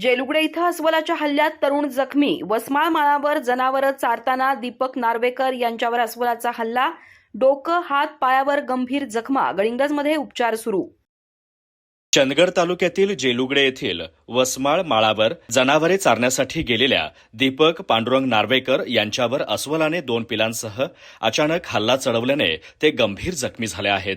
जेलुगडे इथं अस्वलाच्या हल्ल्यात तरुण जखमी. वसमाळ माळावर जनावरं चारताना दीपक नार्वेकर यांच्यावर अस्वलाचा हल्ला. डोकं हात पायावर गंभीर जखमा. गडिंगजमध्ये उपचार सुरू. चंदगड तालुक्यातील जेलुगडे येथील वसमाळ माळावर जनावरे चारण्यासाठी गेलेल्या दीपक पांडुरंग नार्वेकर यांच्यावर अस्वलाने दोन पिलांसह अचानक हल्ला चढवल्याने ते गंभीर जखमी झाले आहेत.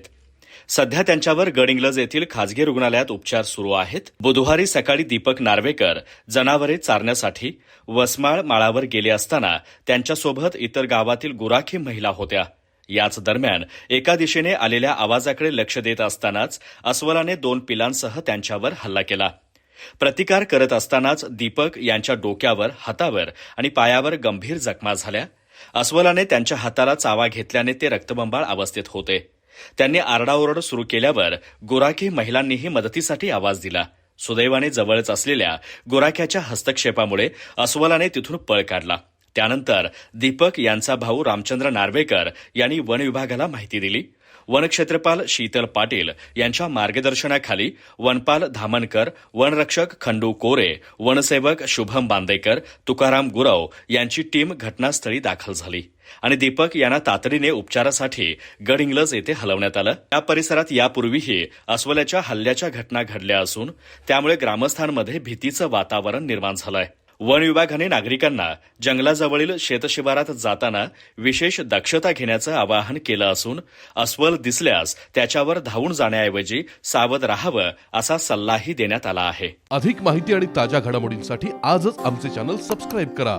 सध्या त्यांच्यावर गडिंग्लज येथील खासगी रुग्णालयात उपचार सुरू आहेत. बुधवारी सकाळी दीपक नार्वेकर जनावरे चारण्यासाठी वसमाळ माळावर गेले असताना त्यांच्यासोबत इतर गावातील गुराखी महिला होत्या. याच दरम्यान एका दिशेने आलेल्या आवाजाकडे लक्ष देत असतानाच अस्वलाने दोन पिलांसह त्यांच्यावर हल्ला केला. प्रतिकार करत असतानाच दीपक यांच्या डोक्यावर हातावर आणि पायावर गंभीर जखमा झाल्या. अस्वलाने त्यांच्या हाताला चावा घेतल्याने ते रक्तबंबाळ अवस्थेत होते. त्यांनी आरडाओरड सुरू केल्यावर गोराखी महिलांनीही मदतीसाठी आवाज दिला. सुदैवाने जवळच असलेल्या गोराख्याच्या हस्तक्षेपामुळे अस्वलाने तिथून पळ काढला. त्यानंतर दीपक यांचा भाऊ रामचंद्र नार्वेकर यांनी वन विभागाला माहिती दिली. वनक्षेत्रपाल शीतल पाटील यांच्या मार्गदर्शनाखाली वनपाल धामनकर वनरक्षक खंडू कोरे वनसेवक शुभम बांदेकर तुकाराम गुरव यांची टीम घटनास्थळी दाखल झाली आणि दीपक यांना तातडीने उपचारासाठी गडहिंग्लज येथे हलवण्यात आलं. या परिसरात यापूर्वीही अस्वलाच्या हल्ल्याच्या घटना घडल्या असून त्यामुळे ग्रामस्थांमध्ये भीतीचं वातावरण निर्माण झालंय. वन विभागाने नागरिकांना जंगलाजवळील शेतशिवारात जाताना विशेष दक्षता घेण्याचं आवाहन केलं असून अस्वल दिसल्यास त्याच्यावर धावून जाण्याऐवजी सावध राहावं असा सल्लाही देण्यात आला आहे. अधिक माहिती आणि ताज्या घडामोडींसाठी आजच आमचे चॅनल सबस्क्राईब करा.